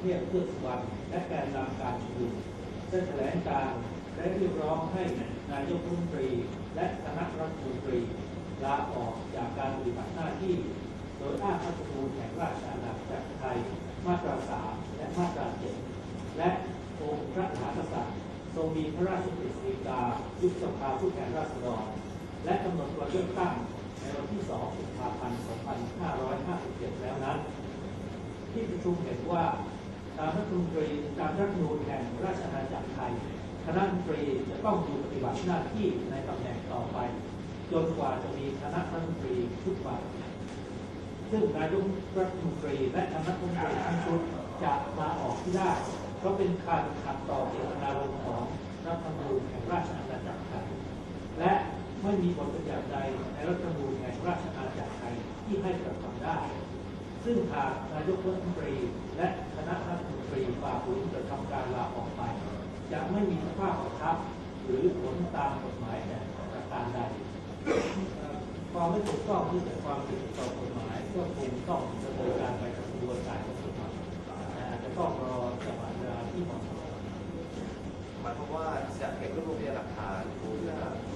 เทพเพื่อสุวรรณและแกนนำการชุมนุมได้แถลงการและเรียกร้องให้นายกรัฐมนตรี และคณะรัฐมนตรีลาออกจากการปฏิบัติหน้าที่ โดยอ้างรัฐธรรมนูญแห่งราชอาณาจักรไทยมาตราสามและมาตราเจ็ดและองค์พระมหากษัตริย์ทรงมีพระราชกฤษฎีกายุบสภาผู้แทนราษฎร และกำหนดวันเลือกตั้งในวันที่2กุมภาพันธ์ 2557 แล้วนั้น ที่ประชุมเห็นว่าามรัฐมนูญตามรัฐมนูญแห่งราชอาณาจักรไทยคณะรัฐมนตรีจะต้องอยู่ปฏิบัติหน้าที่ในตำแหน่งต่อไป จนกว่าจะมีคณะรัฐมนตรีชุดใหม่ซึ่งนายกรัฐมนตรีและคณะรัฐมนตรีทั้งชุดจะลาออกที่ได้เพราะเป็นการขัดต่อเจตนารมณ์ของรัฐธรรมนูญแห่งราชอาณาจักรไทยและไม่มีบทบัญญัติใดในรัฐธรรมนูญแห่งราชอาณาจักรไทยที่ให้กระทำได้ ซึ่งหากนายกรัฐมนตรีและคณะ จะไม่มีสภาพบังคับ หรือผลตามกฎหมายแต่ประการใดความไม่ถูกต้องที่เป็นความผิดต่อกฎหมายก็คงต้องดำเนินการไปกับกระบวนการของกฎหมายแต่อาจจะต้องรอจังหวะเวลาที่เหมาะสมหมายความว่าจะเก็บรวบรวมพยานหลักฐานเพื่อ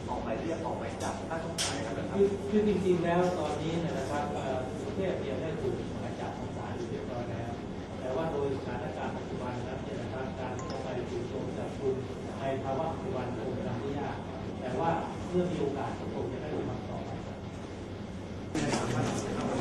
ออกหมายเรียกออกหมายจับถ้าต้องการนะครับคือคือจริงๆแล้วตอนนี้เนยนะครับเอ่อสุเทพเนี่ยได้ถูก เมื่อมีโอกาสผมจะได้ทำต่อไปครับ